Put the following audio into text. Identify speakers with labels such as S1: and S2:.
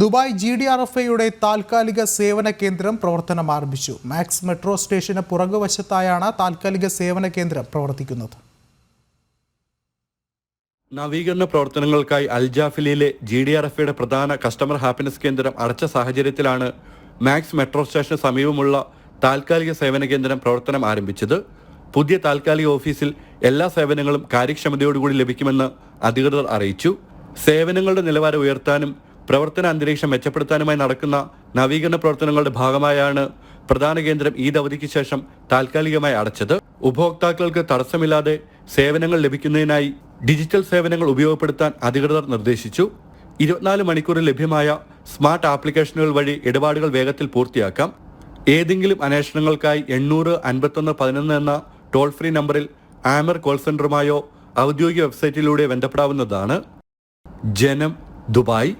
S1: Dubai G D R F ഐയുടെ താൽക്കാലിക സേവന കേന്ദ്രം പ്രവർത്തനം ആരംഭിച്ചു. മാക്സ് മെട്രോ സ്റ്റേഷന് പുറകുവശത്തായാണ് താൽക്കാലിക സേവന കേന്ദ്രം പ്രവർത്തിക്കുന്നത്.
S2: നവീകരണ പ്രവർത്തനങ്ങൾക്കായി അൽജാഫിലിയിലെ ജി ഡി ആർ എഫ് ഐയുടെ പ്രധാന കസ്റ്റമർ ഹാപ്പിനെസ് കേന്ദ്രം അടച്ച സാഹചര്യത്തിലാണ് മാക്സ് മെട്രോ സ്റ്റേഷന് സമീപമുള്ള താൽക്കാലിക സേവന കേന്ദ്രം പ്രവർത്തനം ആരംഭിച്ചത്. പുതിയ താൽക്കാലിക ഓഫീസിൽ എല്ലാ സേവനങ്ങളും കാര്യക്ഷമതയോടുകൂടി ലഭിക്കുമെന്ന് അധികൃതർ അറിയിച്ചു. സേവനങ്ങളുടെ നിലവാരം ഉയർത്താനും പ്രവർത്തന അന്തരീക്ഷം മെച്ചപ്പെടുത്താനുമായി നടക്കുന്ന നവീകരണ പ്രവർത്തനങ്ങളുടെ ഭാഗമായാണ് പ്രധാന കേന്ദ്രം ഈ അവധിക്ക് ശേഷം താൽക്കാലികമായി അടച്ചത്. ഉപഭോക്താക്കൾക്ക് തടസ്സമില്ലാതെ സേവനങ്ങൾ ലഭിക്കുന്നതിനായി ഡിജിറ്റൽ സേവനങ്ങൾ ഉപയോഗപ്പെടുത്താൻ അധികൃതർ നിർദ്ദേശിച്ചു. ഇരുപത്തിനാല് മണിക്കൂറിൽ ലഭ്യമായ സ്മാർട്ട് ആപ്ലിക്കേഷനുകൾ വഴി ഇടപാടുകൾ വേഗത്തിൽ പൂർത്തിയാക്കാം. ഏതെങ്കിലും അന്വേഷണങ്ങൾക്കായി എണ്ണൂറ് അൻപത്തൊന്ന് പതിനൊന്ന് എന്ന ടോൾ ഫ്രീ നമ്പറിൽ ആമർ കോൾ സെന്ററുമായോ ഔദ്യോഗിക വെബ്സൈറ്റിലൂടെ ബന്ധപ്പെടാവുന്നതാണ്. ജനം ദുബായ്.